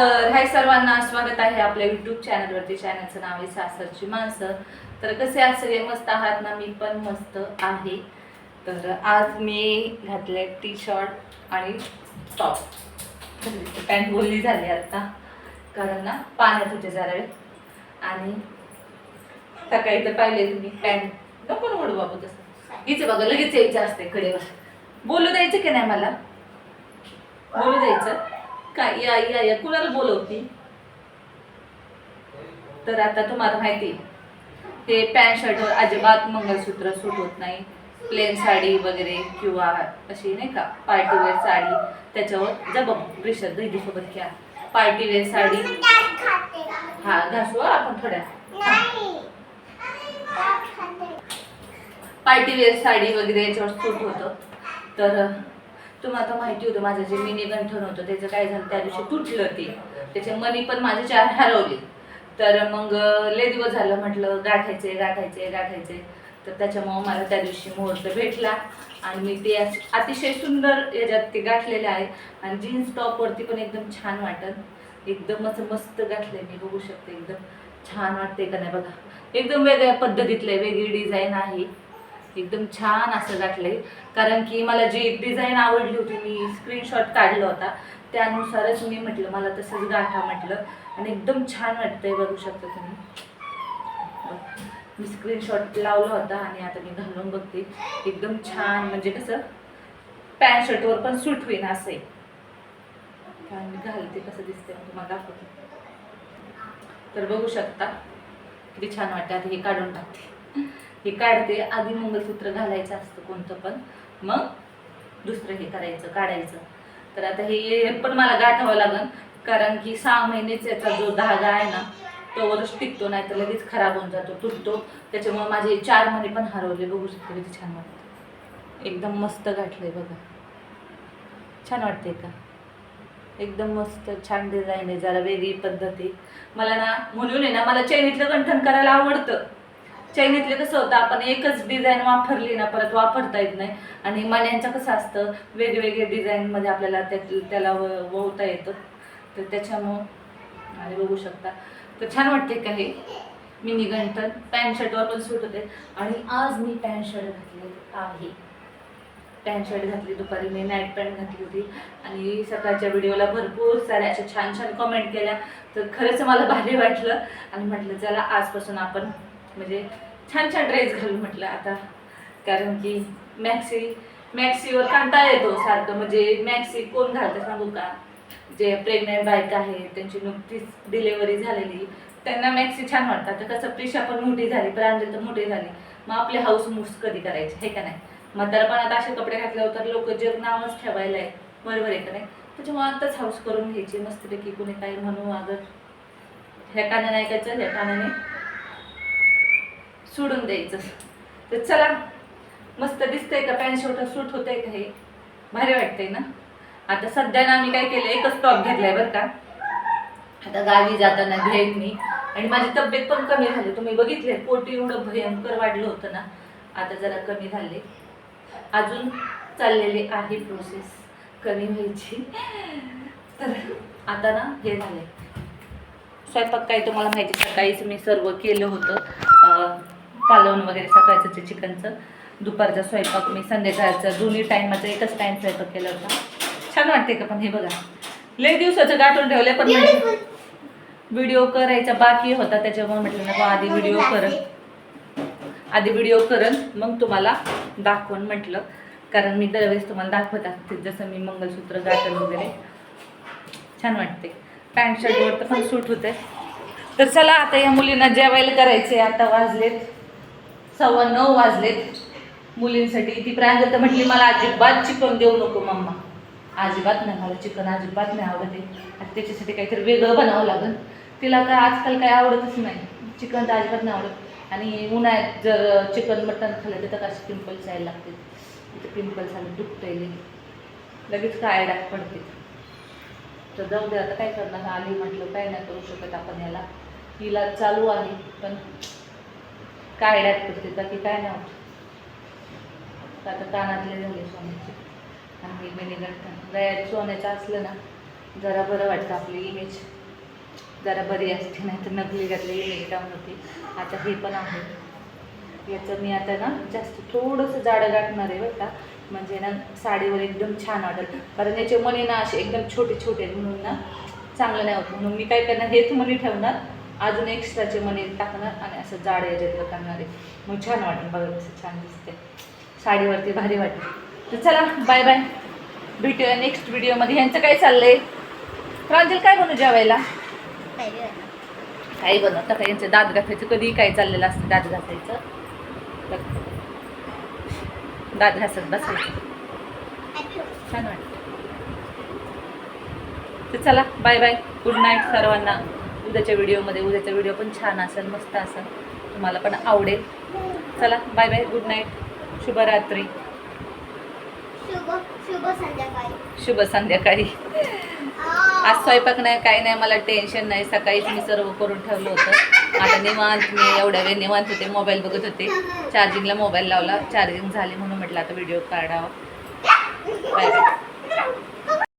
तर हाय सर्वांना स्वागत आहे आपल्या युट्यूब चॅनलवरती चॅनलचं नाव आहे सासरची माणसं. तर कसे आज सगळे? मस्त आहात ना? मी पण मस्त आहे. तर आज मी घातले टी शर्ट आणि टॉप पॅन्ट बोलली झाली आता. कारण ना पाण्यात होते जरा वेळ. आणि सकाळी तर पाहिले तुम्ही पॅन्ट नको ना ओढू बाबू तसं. हिचं बघा लगेच यायचं असते कडेवर बोलू द्यायचं की नाही मला? बोलू द्यायचं. काय या या या. कुणाला बोलवती? तर आता तुम्हाला माहिती ते पॅन्ट शर्टवर अजिबात मंगळसूत्र सूट होत नाही. प्लेन साडी वगैरे किंवा अशी नाही का? Party wear sari. त्याच्यावर जब प्रेशर दहीसोबत घ्या. Party wear sari. हा घासू आपण थोड्या. पार्टीवेअर साडी वगैरे याच्यावर सूट होतं. तर तुम्हाला आता माहिती होतं माझं जे मिनी गंठन होतं त्याचं काय झालं त्या दिवशी तुटलं ते. त्याचे मनी पण माझे चार हरवले. तर मग लय दिवस झालं म्हटलं गाठायचे गाठायचे गाठायचे तर त्याच्यामुळं मला त्या दिवशी मुहूर्त भेटला. आणि मी ते अतिशय सुंदर याच्यात ते गाठलेले आहे. आणि जीन्स टॉपवरती पण एकदम छान वाटत. एकदम असं मस्त गाठले मी बघू शकते एकदम. छान वाटते का नाही बघा. एकदम वेगळ्या पद्धतीतलं वेगळी डिझाईन आहे. एकदम छान असं गाठलंय. कारण की मला जी डिझाईन आवडली होती मी स्क्रीनशॉट काढला होता. त्यानुसारच मी म्हटलं मला तसंच गाठा म्हटलं. आणि एकदम छान वाटतंय बघू शकता तुम्ही. मी स्क्रीनशॉट लावला होता आणि आता मी घालून बघते. एकदम छान म्हणजे कसं पॅन्ट शर्टवर पण सूट होईन असं आहे मी घालते कसं दिसते तुम्हाला दाखवते. तर बघू शकता. किती छान वाटते आता हे काढून टाकते. हे काढते. आधी मंगळसूत्र घालायचं असतं कोणतं पण. मग दुसरं हे करायचं काढायचं. तर आता हे पण मला गाठावं लागेल कारण की सहा महिनेच याचा जो धागा आहे ना तो वरच टिकतो नाही तर लगेच खराब होऊन जातो तुटतो. त्याच्यामुळे माझे चार महिने पण हरवले बघू शकते किती छान वाटतं. एकदम मस्त गाठलंय बघा. छान वाटते का? एकदम मस्त छान डिझाईन आहे जरा वेगळी पद्धती मला ना म्हणून आहे ना मला चैनीतलं गंठन करायला आवडतं. चैनीतले कसं होतं आपण एकच डिझाईन वापरली ना परत वापरता येत नाही. आणि मण्यांचं कसं असतं वेगवेगळे डिझाईनमध्ये आपल्याला त्या त्याला व- वळता येतं. तर त्याच्यामुळं आणि बघू शकता. तर छान वाटते का हे? मिनी गंठन. पॅन्ट शर्टवर पण सूट होते. आणि आज मी पॅन्ट शर्ट घातले आहे. पॅन्ट शर्ट घातली दुपारी. मी नाईट पॅन्ट घातली होती. आणि सकाळच्या व्हिडिओला भरपूर साऱ्या अशा छान छान कमेंट केल्या. तर खरंच मला भारी वाटलं. आणि म्हटलं चला आजपासून आपण म्हणजे छान छान ड्रेस घालू म्हटलं आता. कारण की मॅक्सी मॅक्सीवर कांटा येतो सारखं. म्हणजे मॅक्सी कोण घालतं सांगू का? जे प्रेग्नेंट बायका आहे त्यांची नुकतीच डिलेवरी झालेली. त्यांना मॅक्सी छान वाटतात. तर कसं प्रिशा पण मोठी झाली प्रांजल तर मोठी झाली. मग आपले हाऊस मूस कधी करायचे हे का नाही? म्हातारपणात असे कपडे घातल्यावर तर लोक जग नावच ठेवायला आहे बरोबर आहे का नाही? त्याच्यामुळे आताच हाऊस करून घ्यायची. मस्तपैकी कुणी काही म्हणू अगर. ह्या कानाने ऐकायचं? ह्या कानाने? सोडून द्यायचं. तर चला मस्त दिसतंय का? पॅन्ट शर्ट सूट होतंय का हे? भारी वाटतंय ना? आता सध्या ना आम्ही काय केलं एकच टॉप घेतलाय बरं का. आता गावी जाताना घेईन मी. आणि माझी तब्येत पण कमी झाली. तुम्ही बघितले पोटी एवढं भयंकर वाढलं होतं ना. आता जरा कमी झाले. अजून चाललेली आहे प्रोसेस कमी व्हायची. तर आता ना हे झाले स्वयंपाक काय तुम्हाला माहिती सकाळीच मी सर्व केलं होतं. कालवण वगैरे सकाळचं ते चिकनचं दुपारचा स्वयंपाक मी संध्याकाळचा दोन्ही टायमाचा एकच टाइम स्वयंपाक केला होता. छान वाटते का पण हे बघा. लय दिवसाचं गाठून ठेवले पण म्हणजे व्हिडिओ करायचा बाकी होता त्याच्यामुळे म्हटलं नको आधी व्हिडिओ करत आधी व्हिडिओ करन मग तुम्हाला दाखवून म्हटलं. कारण मी दरवेळेस तुम्हाला दाखवत असते जसं मी मंगलसूत्र गाठण वगैरे. छान वाटते पॅन्ट शर्टवर तर पण सूट होते तर चला आता या मुलींना जेवायला करायचे आता वाजलेत. सव्वा नऊ वाजलेत मुलींसाठी. ती प्रांजल तर म्हटली मला अजिबात चिकन देऊ नको मम्मा. अजिबात नाही मला चिकन अजिबात नाही आवडत आहे. आणि त्याच्यासाठी काहीतरी वेगळं बनावं लागेल. तिला काय आजकाल काय आवडतच नाही. चिकन तर अजिबात नाही आवडत. आणि उन्हाळ्यात जर चिकन मटन खाल्लं तर कशी पिंपल्स यायला लागते तिथे पिंपल्स आले दुखतंय लगेच काय डाग पडते. तर जाऊ दे आता काय करणार? आली म्हटलं काय नाही करू शकत आपण याला. हिला चालू आहे पण काय डाग पडते बाकी काय नाही होत आता कानातले झाले सोन्याचे. आणि हे मिनी सोन्याचं असलं ना जरा बरं वाटतं आपली इमेज जरा बरी असते नाही तर नकली घातली इमेज डाऊन होती. आता हे पण आहे. याचं मी आता ना जास्त थोडंसं जाडं गाठणार आहे बरं का. म्हणजे ना साडीवर एकदम छान वाटेल. कारण याचे मणी ना असे एकदम छोटे छोटे आहेत म्हणून ना चांगलं नाही होत. म्हणून मी काय करणार हेच मणी ठेवणार. अजून एक्स्ट्राचे मणी टाकणार आणि असं जाड याच्यात करणार आहे. मग छान वाटेल बघा कसं छान दिसते साडीवरती भारी वाटेल. तर चला बाय बाय भेटूया नेक्स्ट व्हिडिओमध्ये ह्यांचं काय चाललंय? प्रांजल काय बनू जेवायला? काही बनवतं का यांचं दात घासायचं कधीही काय चाललेलं असतं दात घासायचं? दात घासत बसायचं. छान वाटतं. तर चला बाय बाय गुड नाईट सर्वांना. उद्याच्या व्हिडिओमध्ये उद्याचा व्हिडिओ पण छान असेल मस्त असेल. तुम्हाला पण आवडेल. चला बाय बाय गुड नाईट शुभरात्री. शुभ शुभ संध्याकाळी. शुभ संध्याकाळी. आज स्वयंपाक नाही काही नाही मला टेन्शन नाही. सकाळीच मी सर्व करून ठेवलं होतं. आता निवांत मी एवढ्या वेळ निवांत होते मोबाईल बघत होते. चार्जिंगला मोबाईल लावला. चार्जिंग झाली म्हणून म्हटलं आता व्हिडिओ काढावा.